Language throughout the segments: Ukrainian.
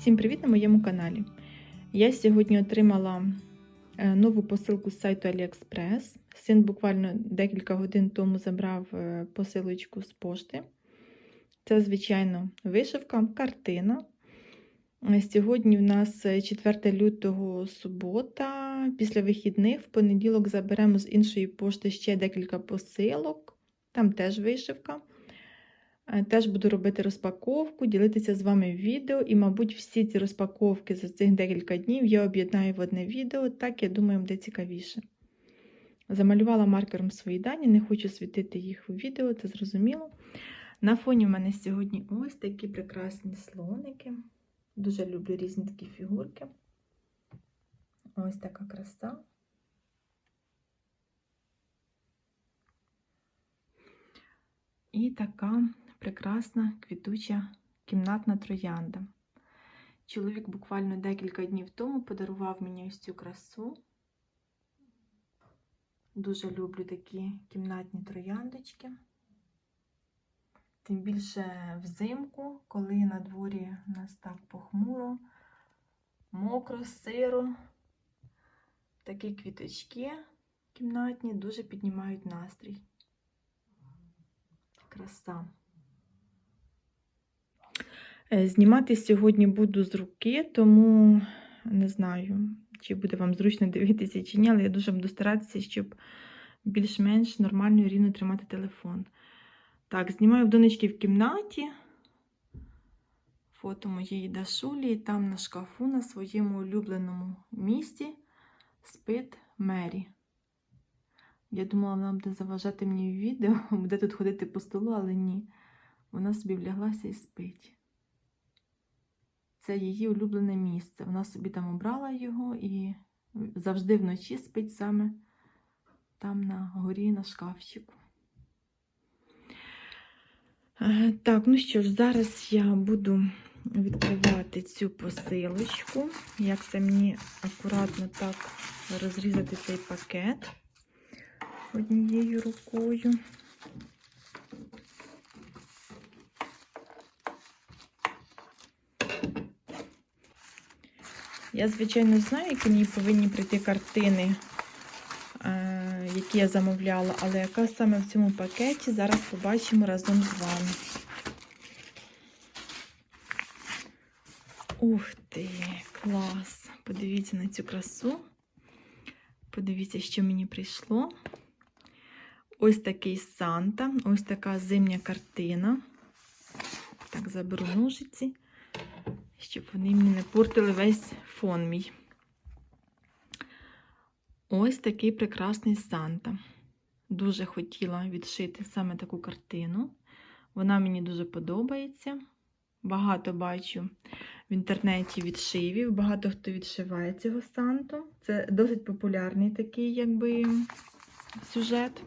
Всім привіт на моєму каналі. Я сьогодні отримала е, нову посилку з сайту AliExpress. Син буквально декілька годин тому забрав е, посилочку з пошти. Це, звичайно, вишивка, картина. Е, Сьогодні в нас е, 4 лютого субота. Після вихідних в понеділок заберемо з іншої пошти ще декілька посилок. Там теж вишивка. Е, Теж буду робити розпаковку, ділитися з вами відео, і, мабуть, всі ці розпаковки за цих декілька днів я об'єднаю в одне відео, так я думаю, буде цікавіше. Замалювала маркером свої дані, не хочу світити їх у відео, це зрозуміло. На фоні в мене сьогодні ось такі прекрасні слоники. Дуже люблю різні такі фігурки. Ось така краса. І така прекрасна квітуча кімнатна троянда. Чоловік буквально декілька днів тому подарував мені ось цю красу. Дуже люблю такі кімнатні трояндочки. Тим більше взимку, коли на дворі у нас так похмуро, мокро, сиро. Такі квіточки кімнатні дуже піднімають настрій. Краса. Е, Знімати сьогодні буду з руки, тому не знаю, чи буде вам зручно дивитися чи ні, але я дуже буду старатися, щоб більш-менш нормально і рівно тримати телефон. Так, знімаю в донечки в кімнаті. Фото моєї Дашулі, і там на шкафу на своєму улюбленому місці спить Мері. Я думала, вона буде заважати мені відео, буде тут ходити по столу, але ні. Вона собі вляглася і спить. Це її улюблене місце. Вона собі там обрала його і завжди вночі спить саме там на горі на шкафчику. Е, Так, ну що ж, зараз я буду відкривати цю посилочку. Як це мені акуратно так розрізати цей пакет однією рукою. Я, звичайно, знаю, які мені повинні прийти картини, е, які я замовляла, але яка саме в цьому пакеті, зараз побачимо разом з вами. Ух ти, клас! Подивіться на цю красу. Подивіться, що мені прийшло. Ось такий Санта, ось така зимня картина. Так, заберу ножиці, щоб вони мені не портили весь фон мій. Ось такий прекрасний Санта. Дуже хотіла відшити саме таку картину. Вона мені дуже подобається. Багато бачу в інтернеті відшивів, багато хто відшиває цього Санту. Це досить популярний такий, якби, сюжет.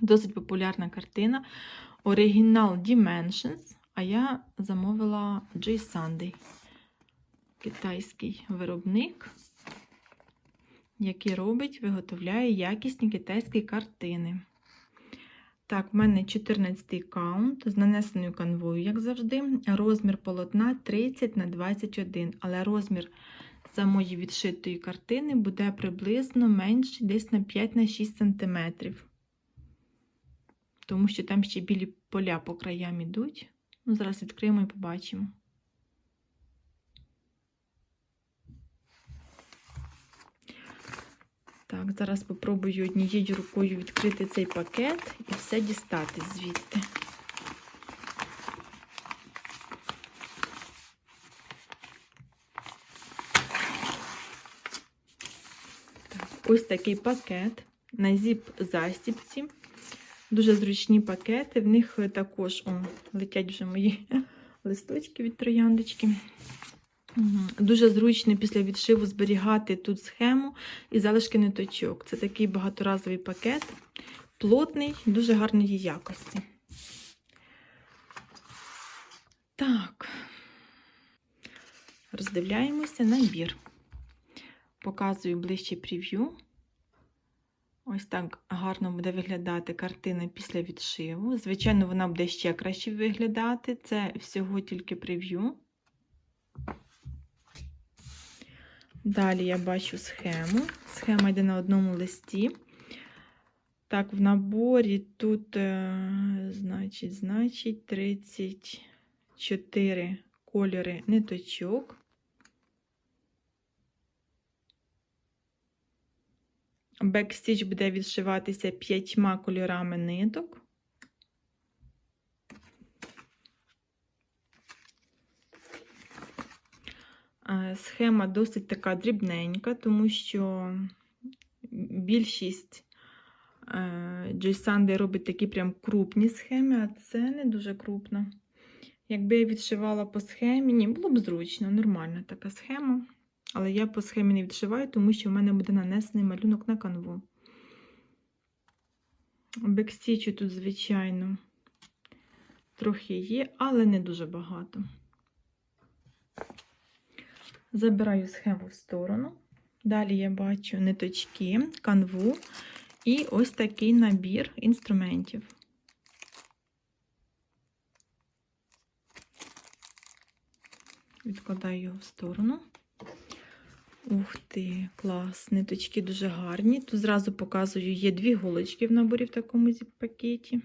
Досить популярна картина. Оригінал Dimensions, а я замовила J. Sunday. Китайський виробник, який робить, виготовляє якісні китайські картини. Так, в мене 14 каунт з нанесеною канвою, як завжди. Розмір полотна 30 на 21, але розмір самої відшитої картини буде приблизно менший десь на 5 на 6 см. Тому що там ще білі поля по краям ідуть. Ну, зараз відкриємо і побачимо. Так, зараз спробую однією рукою відкрити цей пакет і все дістати звідти. Так, ось такий пакет на зіп-застіпці. Дуже зручні пакети. В них також о, летять вже мої листочки від трояндочки. Дуже зручно після відшиву зберігати тут схему і залишки ниточок. Це такий багаторазовий пакет, плотний, дуже гарної якості. Так, роздивляємося набір. Показую ближче прев'ю. Ось так гарно буде виглядати картина після відшиву. Звичайно, вона буде ще краще виглядати. Це всього тільки прев'ю. Далі я бачу схему. Схема йде на одному листі. Так, в наборі тут, е, значить, значить, 34 кольори ниточок. Бекстіч буде відшиватися п'ятьма кольорами ниток. Е, Схема досить така дрібненька, тому що більшість Джейсанди робить такі прям крупні схеми, а це не дуже крупно. Якби я відшивала по схемі, ні, було б зручно, нормальна така схема. Але я по схемі не відшиваю, тому що в мене буде нанесений малюнок на канву. Бекстічу тут, звичайно, трохи є, але не дуже багато. Забираю схему в сторону. Далі я бачу ниточки, канву і ось такий набір інструментів. Відкладаю його в сторону. Ух ти, клас! Ниточки дуже гарні. Тут зразу показую, є дві голочки в наборі в такому зіп-пакеті.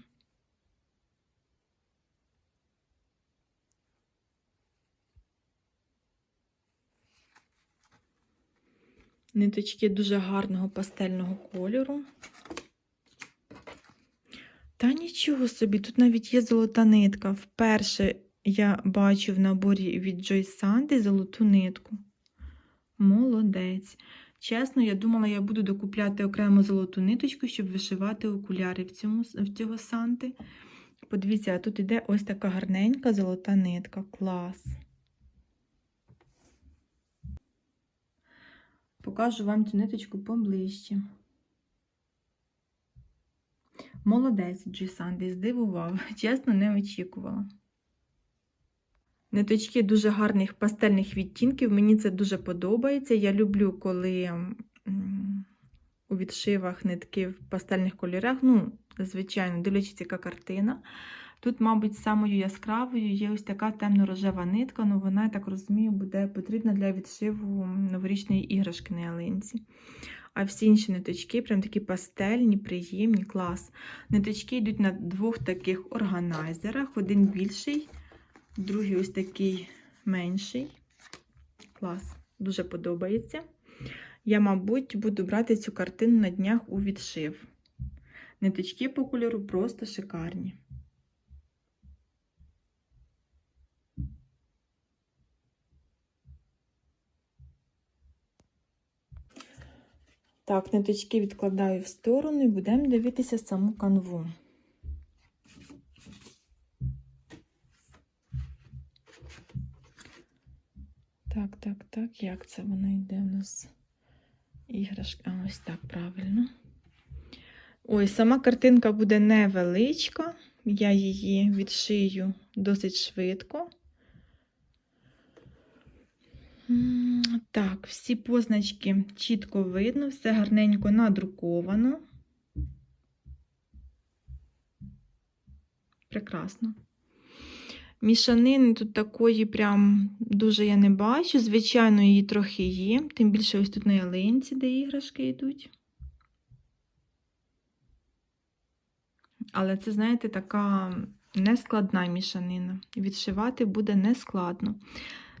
Ниточки дуже гарного пастельного кольору. Та нічого собі, тут навіть є золота нитка. Вперше я бачу в наборі від Joy Sandy золоту нитку. Молодець. Чесно, я думала, я буду докупляти окрему золоту ниточку, щоб вишивати окуляри в, цьому, в цього Санти. Подивіться, а тут іде ось така гарненька золота нитка. Клас. Покажу вам цю ниточку поближче. Молодець, Джі здивував. Чесно, не очікувала. Ниточки дуже гарних пастельних відтінків. Мені це дуже подобається. Я люблю, коли у відшивах нитки в пастельних кольорах. Ну, звичайно, дивлячись, яка картина. Тут, мабуть, самою яскравою є ось така темно-рожева нитка, ну вона, я так розумію, буде потрібна для відшиву новорічної іграшки на ялинці. А всі інші ниточки, прям такі пастельні, приємні, клас. Ниточки йдуть на двох таких органайзерах: один більший, другий ось такий менший. Клас, дуже подобається. Я, мабуть, буду брати цю картину на днях у відшив. Ниточки по кольору просто шикарні. Так, ниточки відкладаю в сторону і будемо дивитися саму канву. Так, так, як це воно йде у нас? Іграшка, ось так правильно. Ой, сама картинка буде невеличка, я її відшию досить швидко. Так, всі позначки чітко видно, все гарненько надруковано. Прекрасно. Мішанини тут такої прям дуже я не бачу. Звичайно, її трохи є, тим більше ось тут на ялинці, де іграшки йдуть. Але це, знаєте, така нескладна мішанина. Відшивати буде нескладно.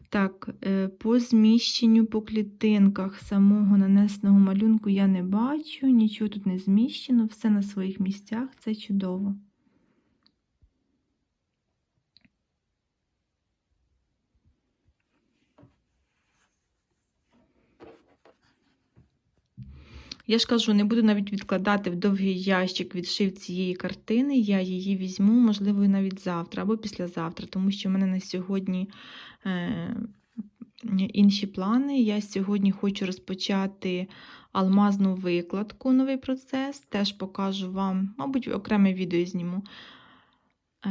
Так, е, по зміщенню по клітинках самого нанесеного малюнку я не бачу, нічого тут не зміщено, все на своїх місцях, це чудово. Я ж кажу, не буду навіть відкладати в довгий ящик відшив цієї картини. Я її візьму, можливо, навіть завтра або післязавтра, тому що в мене на сьогодні е, інші плани. Я сьогодні хочу розпочати алмазну викладку, новий процес. Теж покажу вам, мабуть, окреме відео зніму. Е,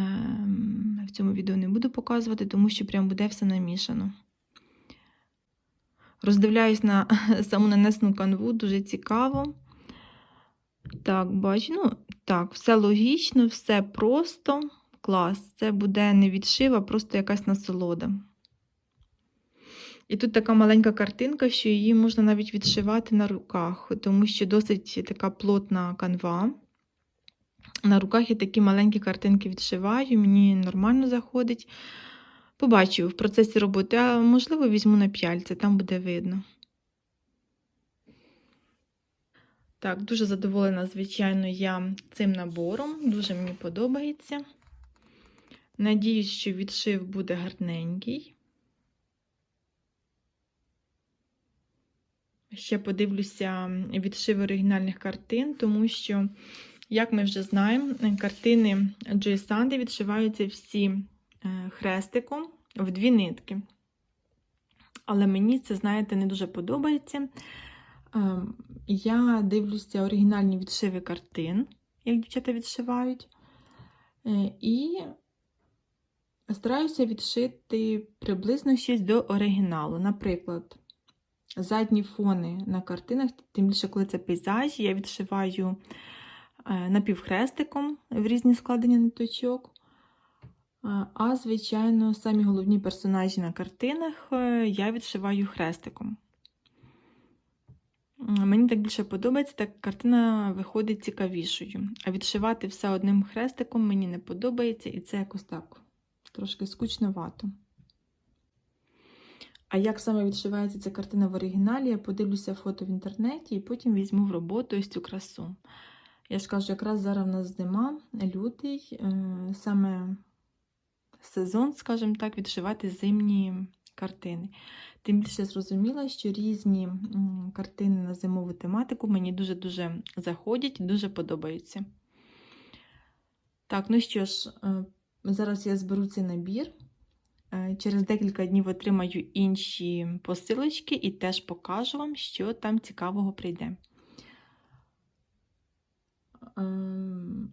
в цьому відео не буду показувати, тому що прям буде все намішано. Роздивляюсь на саму нанесену канву, дуже цікаво. Так, бачу, ну, так, все логічно, все просто, клас. Це буде не відшив, а просто якась насолода. І тут така маленька картинка, що її можна навіть відшивати на руках, тому що досить така плотна канва. На руках я такі маленькі картинки відшиваю, мені нормально заходить. Побачу в процесі роботи, а можливо, візьму на п'яльце, там буде видно. Так, дуже задоволена, звичайно, я цим набором, дуже мені подобається. Надіюсь, що відшив буде гарненький. Ще подивлюся відшив оригінальних картин, тому що, як ми вже знаємо, картини Джої Санди відшиваються всі хрестиком в дві нитки. Але мені це, знаєте, не дуже подобається. Я дивлюся оригінальні відшиви картин, як дівчата відшивають. І стараюся відшити приблизно щось до оригіналу. Наприклад, задні фони на картинах, тим більше, коли це пейзажі, я відшиваю напівхрестиком в різні складення ниточок. А, звичайно, самі головні персонажі на картинах я відшиваю хрестиком. Мені так більше подобається, так картина виходить цікавішою. А відшивати все одним хрестиком мені не подобається, і це якось так трошки скучновато. А як саме відшивається ця картина в оригіналі, я подивлюся фото в інтернеті і потім візьму в роботу ось цю красу. Я ж кажу, якраз зараз в нас зима, лютий, саме сезон, скажімо так, відшивати зимні картини. Тим більше зрозуміла, що різні картини на зимову тематику мені дуже-дуже заходять і дуже подобаються. Так, ну що ж, зараз я зберу цей набір. Через декілька днів отримаю інші посилочки і теж покажу вам, що там цікавого прийде.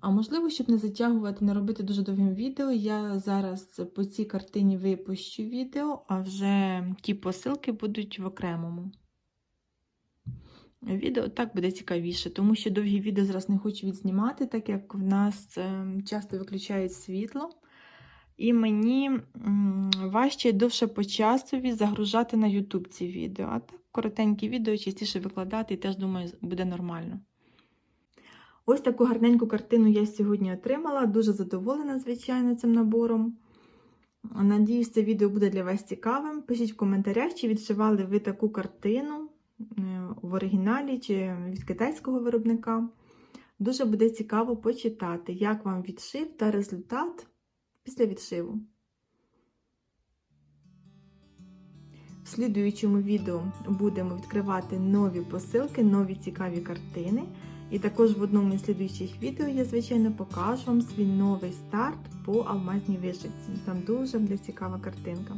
А можливо, щоб не затягувати, не робити дуже довгим відео, я зараз по цій картині випущу відео, а вже ті посилки будуть в окремому. Відео так буде цікавіше, тому що довгі відео зараз не хочу відзнімати, так як в нас ем, часто виключають світло. І мені важче довше по часові загружати на YouTube ці відео. А так коротенькі відео частіше викладати і теж, думаю, буде нормально. Ось таку гарненьку картину я сьогодні отримала. Дуже задоволена, звичайно, цим набором. Надіюсь, це відео буде для вас цікавим. Пишіть в коментарях, чи відшивали ви таку картину е, в оригіналі чи від китайського виробника. Дуже буде цікаво почитати, як вам відшив та результат після відшиву. В слідуючому відео будемо відкривати нові посилки, нові цікаві картини. І також в одному із слідуючих відео я, звичайно, покажу вам свій новий старт по алмазній вишивці. Там дуже буде цікава картинка.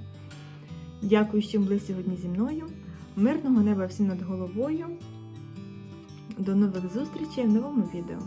Дякую, що були сьогодні зі мною. Мирного неба всім над головою. До нових зустрічей в новому відео!